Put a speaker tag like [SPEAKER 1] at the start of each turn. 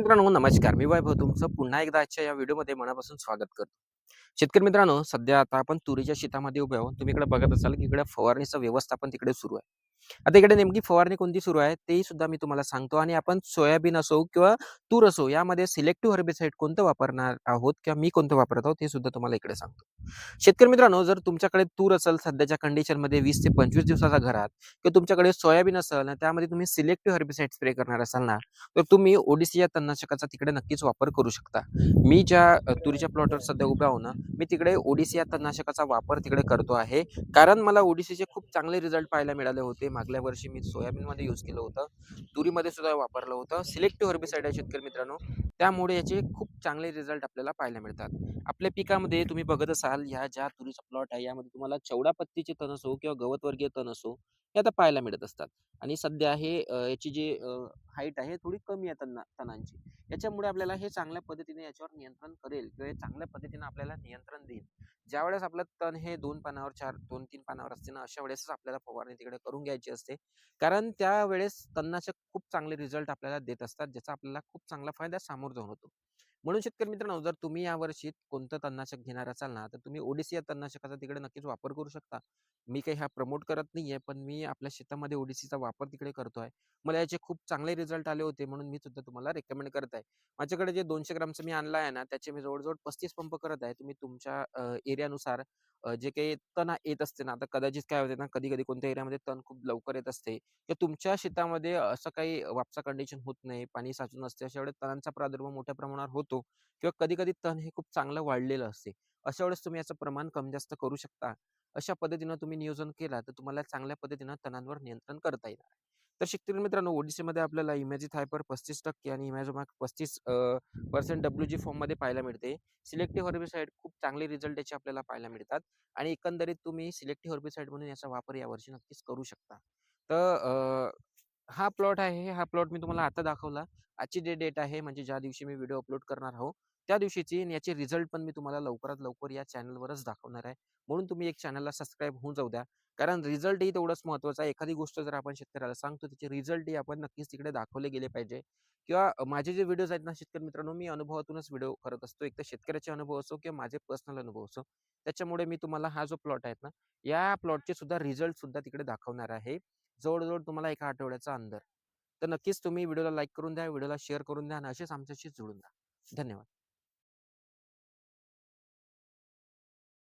[SPEAKER 1] मित्रांनो नमस्कार. मी वैभव तुमचं पुन्हा एकदा आजच्या या व्हिडिओमध्ये मनापासून स्वागत करतो. शेतकरी मित्रांनो सध्या आता आपण तुरीच्या शेतामध्ये उभे आहोत. तुम्ही इकडे बघत असाल की इकडे फवारणीचं व्यवस्थापन तिकडे सुरू आहे. आता इकडे नेमकी फवारणी कोणती सुरू आहे तेही सुद्धा मी तुम्हाला सांगतो. आणि आपण सोयाबीन असो किंवा तूर असो यामध्ये सिलेक्टिव्ह हर्बिसाईड कोणतं वापरणार आहोत किंवा मी कोणतं वापरत आहोत हे सुद्धा तुम्हाला इकडे सांगतो. शेतकरी मित्रांनो जर तुमच्याकडे तूर असेल सध्याच्या कंडिशनमध्ये वीस ते पंचवीस दिवसाचा घरात किंवा तुमच्याकडे सोयाबीन असेल ना त्यामध्ये तुम्ही सिलेक्टिव्ह हर्बिसाईड स्प्रे करणार असाल ना तर तुम्ही ओडिसी या तणनाशकाचा तिकडे नक्कीच वापर करू शकता. मी ज्या तुरीच्या प्लॉटवर सध्या उभ्या आहो ना मी तिकडे ओडिसी या तणनाशकाचा वापर तिकडे करतो आहे. कारण मला ओडिसीचे खूप चांगले रिझल्ट पाहायला मिळाले होते. मागल्या वर्षी मी सोयाबीनमध्ये यूज केलं होतं. तुरीमध्ये सुद्धा वापरलं होतं. सिलेक्टिव्ह हर्बिसाईड आहे शेतकरी मित्रांनो. त्यामुळे याचे खूप चांगले रिझल्ट आपल्याला पाहायला मिळतात. आपल्या पिकामध्ये तुम्ही बघत असाल ह्या ज्या तुरीचा प्लॉट आहे यामध्ये तुम्हाला चौडा पत्तीचे तण असो किंवा गवतवर्गीय तण असो हे आता पाहायला मिळत असतात. आणि सध्या हे याची जी हाईट आहे थोडी कमी आहे तणा तणांची. याच्यामुळे आपल्याला हे चांगल्या पद्धतीने याच्यावर नियंत्रण करेल किंवा हे चांगल्या पद्धतीने आपल्याला नियंत्रण देईल. ज्यावेळेस आपलं तण हे दोन पानावर चार दोन तीन पानावर असते ना अशा वेळेसच आपल्याला फवारणी तिकडे करून घ्यायची असते. कारण त्यावेळेस तणनाशक खूप चांगले रिझल्ट आपल्याला देत असतात ज्याचा आपल्याला खूप चांगला फायदा सामोर जाऊन होतो. म्हणून शेतकरी मित्रांनो जर तुम्ही यावर्षी कोणतं तणनाशक घेणार असाल ना तर तुम्ही ओडिसी या तणनाशकाचा तिकडे नक्कीच वापर करू शकता. मी काही हा प्रमोट करत नाहीये पण मी आपल्या शेतामध्ये ओडिसीचा वापर तिकडे करतोय. मला याचे खूप चांगले रिझल्ट आले होते म्हणून मी सुद्धा तुम्हाला रेकमेंड करत आहे. माझ्याकडे जे दोनशे ग्रामचं मी आणलं आहे ना त्याचे मी जवळजवळ पस्तीस पंप करत आहे. तुम्ही तुमच्या एरियानुसार जे काही तण येत असते ना आता कदाचित काय होते ना कधी कधी कोणत्या एरियामध्ये तण खूप लवकर येत असते किंवा तुमच्या शेतामध्ये असं काही वापसा कंडिशन होत नाही पाणी साचून असते अशा वेळेस तणांचा प्रादुर्भाव मोठ्या प्रमाणावर होतो किंवा कधी कधी तण हे खूप चांगलं वाढलेलं असते अशा वेळेस तुम्ही याचं प्रमाण कमी जास्त करू शकता. अशा पद्धतीनं तुम्ही नियोजन केला तर तुम्हाला चांगल्या पद्धतीनं तणांवर नियंत्रण करता येणार. तर शेतकरी मित्रांनो. ओडिसीमध्ये आपल्याला इमॅजिथ हायपर पस्तीस टक्के आणि इमॅजोमॅक पस्तीस पर्सेंट डब्ल्यू जी फॉर्ममध्ये पाहायला मिळते. सिलेक्टिव्ह हर्बिसाईड खूप चांगले रिझल्ट याचे आपल्याला पाहायला मिळतात आणि एकंदरीत तुम्ही सिलेक्टिव्ह हर्बिसाईड म्हणून याचा वापर यावर्षी नक्कीच करू शकता. तर हा प्लॉट आहे. हा प्लॉट मी तुम्हाला आता दाखवला. आजची जे डेट आहे म्हणजे ज्या दिवशी मी व्हिडिओ अपलोड करणार आहोत त्या दिवशीची आणि याचे रिझल्ट पण मी तुम्हाला लवकरात लवकर या चॅनलवरच दाखवणार आहे. म्हणून तुम्ही एक चॅनलला सबस्क्राईब होऊन जाऊ द्या. कारण रिझल्टही तेवढंच महत्त्वाचा आहे. एखादी गोष्ट जर आपण शेतकऱ्याला सांगतो त्याचे रिझल्टही आपण नक्कीच तिकडे दाखवले गेले पाहिजे. किंवा माझे जे व्हिडिओज आहेत ना शेतकरी मित्रांनो मी अनुभवातूनच व्हिडिओ करत असतो. एक तर शेतकऱ्याचे अनुभव असो किंवा माझे पर्सनल अनुभव असो. त्याच्यामुळे मी तुम्हाला हा जो प्लॉट आहेत ना या प्लॉटचे सुद्धा रिझल्ट सुद्धा तिकडे दाखवणार आहे. जवळजवळ तुम्हाला एका आठवड्याचा अंदर. तर नक्कीच तुम्ही व्हिडिओला लाईक करून द्या व्हिडिओला शेअर करून द्या आणि असेच आमच्याशी जुळून द्या धन्यवाद.